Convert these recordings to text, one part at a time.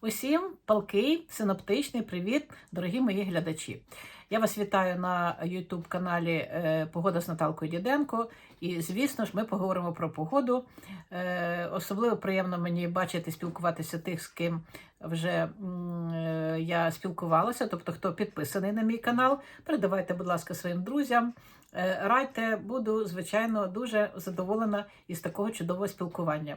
Усім палкий синоптичний привіт, дорогі мої глядачі. Я вас вітаю на YouTube каналі е, Погода з Наталкою Діденко. І, звісно ж, ми поговоримо про погоду. Е, Особливо приємно мені бачити спілкуватися тих, з ким вже я спілкувалася, тобто хто підписаний на мій канал. Передавайте, будь ласка, своїм друзям. Е, Радьте, буду, звичайно, дуже задоволена із такого чудового спілкування.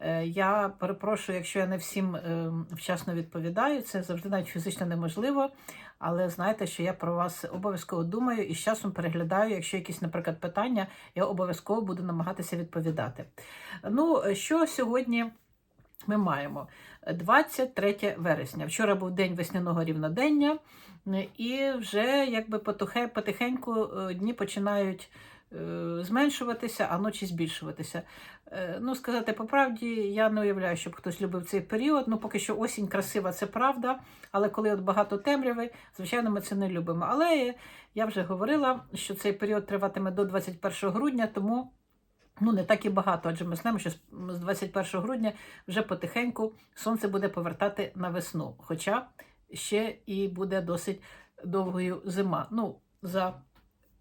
Е, Я перепрошую, якщо я не всім е, вчасно відповідаю, це завжди навіть фізично неможливо. Але знайте, що я про вас обов'язково думаю і з часом переглядаю. Якщо якісь, наприклад, питання, я обов'язково буду намагатися відповідати. Ну, що сьогодні ми маємо? 23 вересня. Вчора був день весняного рівнодення, і вже якби потихеньку е, дні починають е, зменшуватися, а ночі збільшуватися. Е, Ну, сказати по правді, я не уявляю, щоб хтось любив цей період. Ну, поки що осінь красива, це правда. Але коли от багато темряви, звичайно, ми це не любимо. Але я вже говорила, що цей період триватиме до 21 грудня, тому. Ну, не так і багато, адже ми знаємо, що з з 21 грудня вже потихеньку сонце буде повертати на весну. Хоча ще і буде досить довгою зима. Ну, за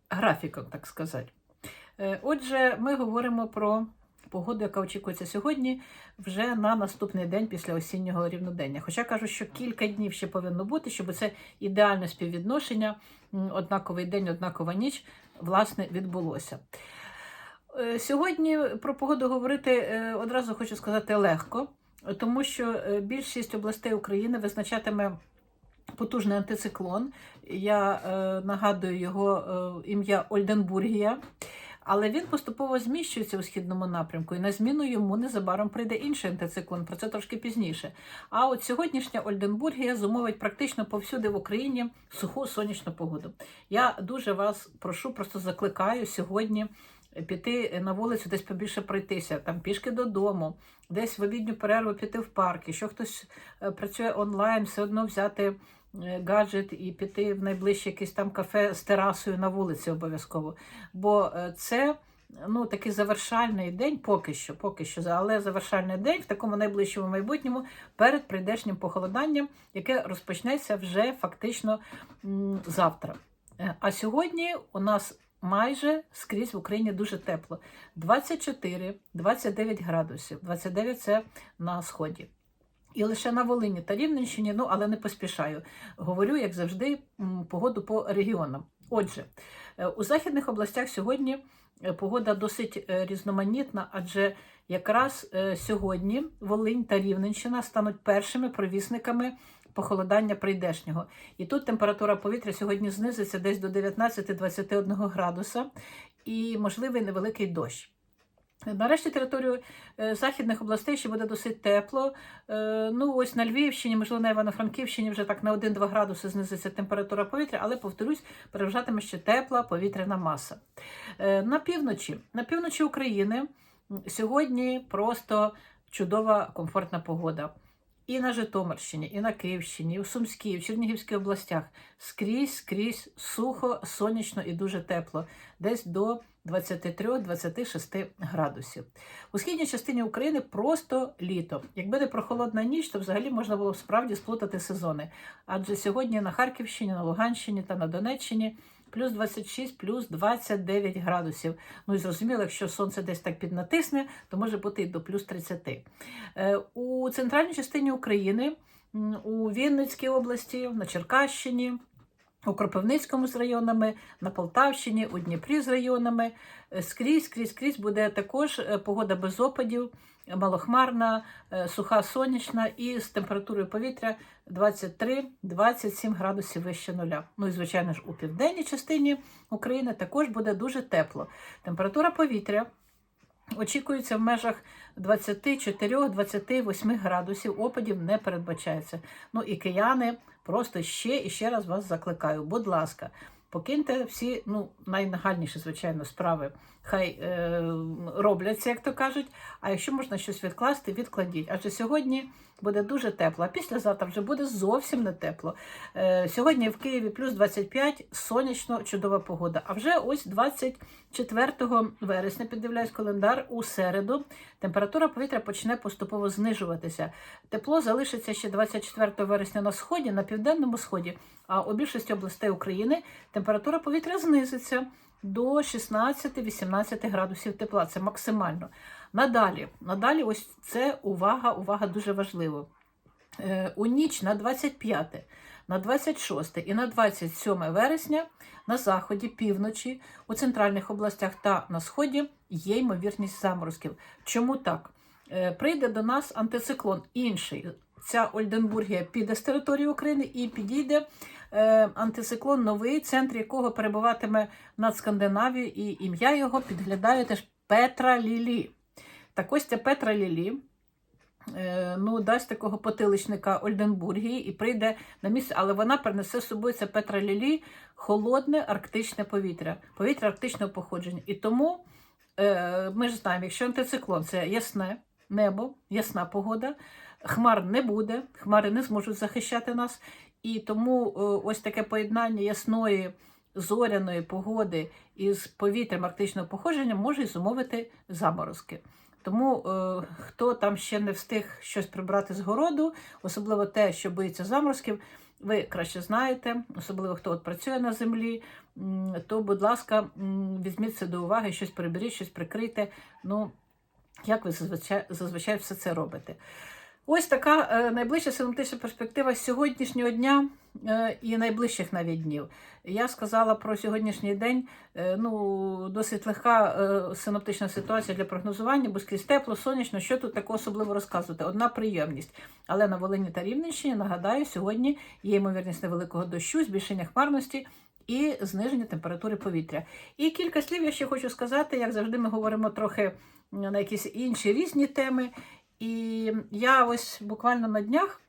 графіком, так сказати. Е, Отже, ми говоримо про погоду, яка очікується сьогодні, вже на наступний день після осіннього рівнодення. Хоча кажу, що кілька днів ще повинно бути, щоб це ідеальне співвідношення, однаковий день, однакова ніч, власне, відбулося. Е, Сьогодні про погоду говорити е, одразу хочу сказати легко, тому що е, більшість областей України визначатиме потужний антициклон. Я нагадую його ім'я Ольденбургія. Але він поступово зміщується у східному напрямку, і на зміну йому незабаром прийде інший антициклон, про це трошки пізніше. А от сьогоднішня Ольденбургія зумовить практично повсюди в Україні суху сонячну погоду. Я дуже вас прошу, просто закликаю сьогодні піти на вулицю, десь побільше пройтися, там пішки додому, десь в обідню перерву піти в парк. Якщо хтось е, працює онлайн, все одно взяти е, гаджет і піти в найближче якесь там кафе з терасою на вулиці обов'язково. Бо е, це ну, такий завершальний день, поки що, поки що, але завершальний день в такому найближчому майбутньому перед прийдешнім похолоданням, яке розпочнеться вже фактично завтра. А сьогодні у нас майже скрізь в Україні дуже тепло. 24-29 градусів. 29 це на сході. І лише на Волині та Рівненщині, ну але не поспішаю. Говорю, як завжди, погоду по регіонам. Отже, е, у західних областях сьогодні е, погода досить е, різноманітна, адже якраз сьогодні Волинь та Рівненщина стануть першими провісниками похолодання прийдешнього. І тут температура повітря сьогодні знизиться десь до 19-21 градуса і можливий невеликий дощ. Нарешті територію е, західних областей ще буде досить тепло. Е, Ну, ось на Львівщині, можливо, на Івано-Франківщині вже так на 1-2 градуси знизиться температура повітря, але, повторюсь, переважатиме ще тепла повітряна маса. Е, На півночі, на півночі України сьогодні просто чудова комфортна погода. І на Житомирщині, і на Київщині, і у Сумській, і в Чернігівській областях скрізь, скрізь сухо, сонячно і дуже тепло, десь до 23-26 градусів. У східній частині України просто літо. Якби не прохолодна ніч, то взагалі можна було б справді сплутати сезони. Адже сьогодні на Харківщині, на Луганщині та на Донеччині плюс 26, плюс 29 градусів. Ну і зрозуміло, якщо сонце десь так піднатисне, то може бути і до плюс 30. Е, У центральній частині України, у Вінницькій області, на Черкащині. У Кропивницькому з районами, на Полтавщині, у Дніпрі з районами. Е, Скрізь, скрізь, скрізь буде також е, погода без опадів, малохмарна, е, суха сонячна і з температурою повітря 23-27 градусів вище нуля. Ну і, звичайно ж, у південній частині України також буде дуже тепло. Температура повітря очікується в межах 24-28 градусів, опадів не передбачається. Ну і кияни просто ще і ще раз вас закликаю. Будь ласка, покиньте всі ну, найнагальніші, звичайно, справи хай е, робляться, як то кажуть. А якщо можна щось відкласти, відкладіть. Адже сьогодні буде дуже тепло, а післязавтра вже буде зовсім не тепло. Е, сьогодні в Києві плюс 25, сонячно, чудова погода. А вже ось 24 вересня, піддивляюсь календар, у середу температура повітря почне поступово знижуватися. Тепло залишиться ще 24 вересня на сході, на південному сході, а у більшості областей України температура повітря знизиться до 16-18 градусів тепла. Це максимально. Надалі, надалі, ось це увага, увага дуже важливо. Е, У ніч на 25, на 26 і на 27 вересня на заході, півночі, у центральних областях та на сході є ймовірність заморозків. Чому так? Е, Прийде до нас антициклон інший. Ця Ольденбургія піде з території України і підійде антициклон новий, центр якого перебуватиме над Скандинавією, і ім'я його підглядає теж Петра Лілі. Так ось ця Петра Лілі е, ну, дасть такого потиличника Ольденбургії і прийде на місце, але вона принесе з собою це Петра Лілі холодне арктичне повітря, повітря арктичного походження. І тому е, ми ж знаємо, якщо антициклон це ясне небо, ясна погода, хмар не буде, хмари не зможуть захищати нас. І тому е, ось таке поєднання ясної зоряної погоди із повітрям арктичного походження може й зумовити заморозки. Тому е, хто там ще не встиг щось прибрати з городу, особливо те, що боїться заморозків, ви краще знаєте, особливо хто от працює на землі, то, будь ласка, візьміть це до уваги, щось приберіть, щось прикрийте. Ну, як ви зазвичай, зазвичай все це робите. Ось така е, найближча синоптична перспектива сьогоднішнього дня е, і найближчих навіть днів. Я сказала про сьогоднішній день. Е, ну, досить легка синоптична ситуація для прогнозування, бо скрізь тепло, сонячно. Що тут такого особливо розказувати? Одна приємність. Але на Волині та Рівненщині, нагадаю, сьогодні є ймовірність невеликого дощу, збільшення хмарності. І зниження температури повітря. І кілька слів я ще хочу сказати, як завжди, ми говоримо трохи на якісь інші різні теми. І я ось буквально на днях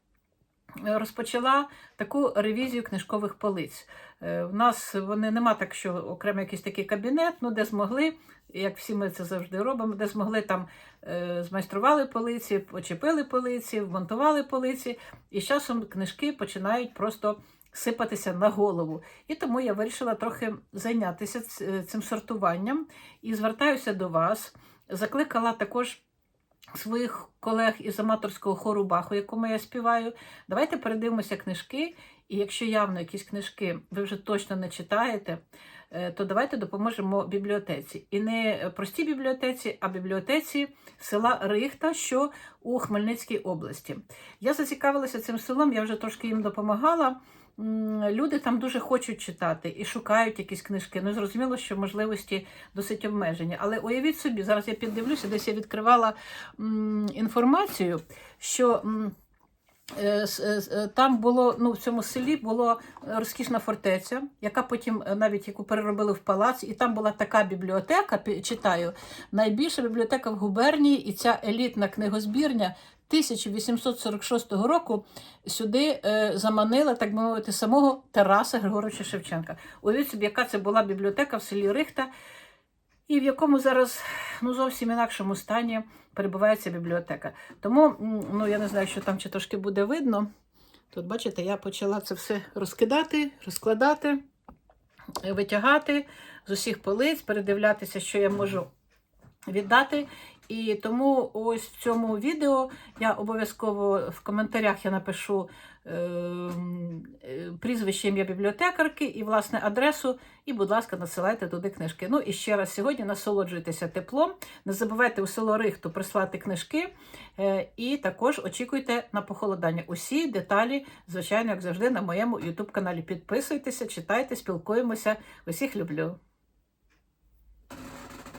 е, розпочала таку ревізію книжкових полиць. Е, В нас вони нема так, що окремо якийсь такий кабінет, ну де змогли, як всі ми це завжди робимо, де змогли там е, змайстрували полиці, почепили полиці, вмонтували полиці, і з часом книжки починають просто сипатися на голову. І тому я вирішила трохи зайнятися цим сортуванням і звертаюся до вас. Закликала також своїх колег із аматорського хору Баху, якому я співаю. Давайте передивимося книжки. І якщо явно якісь книжки ви вже точно не читаєте, е, то давайте допоможемо бібліотеці. І не простій бібліотеці, а бібліотеці села Рихта, що у Хмельницькій області. Я зацікавилася цим селом, я вже трошки їм допомагала. Люди там дуже хочуть читати і шукають якісь книжки. Ну, зрозуміло, що можливості досить обмежені. Але уявіть собі, зараз я піддивлюся, десь я відкривала інформацію, що. е, е, е, Там було ну в цьому селі була розкішна фортеця, яка потім навіть яку переробили в палац, і там була така бібліотека. Читаю, найбільша бібліотека в губернії, і ця елітна книгозбірня 1846 року сюди е, заманила, так би мовити, самого Тараса Григоровича Шевченка. Уявіть собі, яка це була бібліотека в селі Рихта, і в якому зараз ну, зовсім інакшому стані перебуває ця бібліотека. Тому, ну я не знаю, що там чи трошки буде видно. Тут, бачите, я почала це все розкидати, розкладати, витягати з усіх полиць, передивлятися, що я можу віддати. І тому ось в цьому відео я обов'язково в коментарях я напишу е, е, прізвище ім'я бібліотекарки і власне адресу. І, будь ласка, насилайте туди книжки. Ну і ще раз сьогодні насолоджуйтеся теплом. Не забувайте у село Рихту прислати книжки. Е, і також очікуйте на похолодання. Усі деталі, звичайно, як завжди, на моєму YouTube каналі. Підписуйтеся, читайте, спілкуємося. Усіх люблю.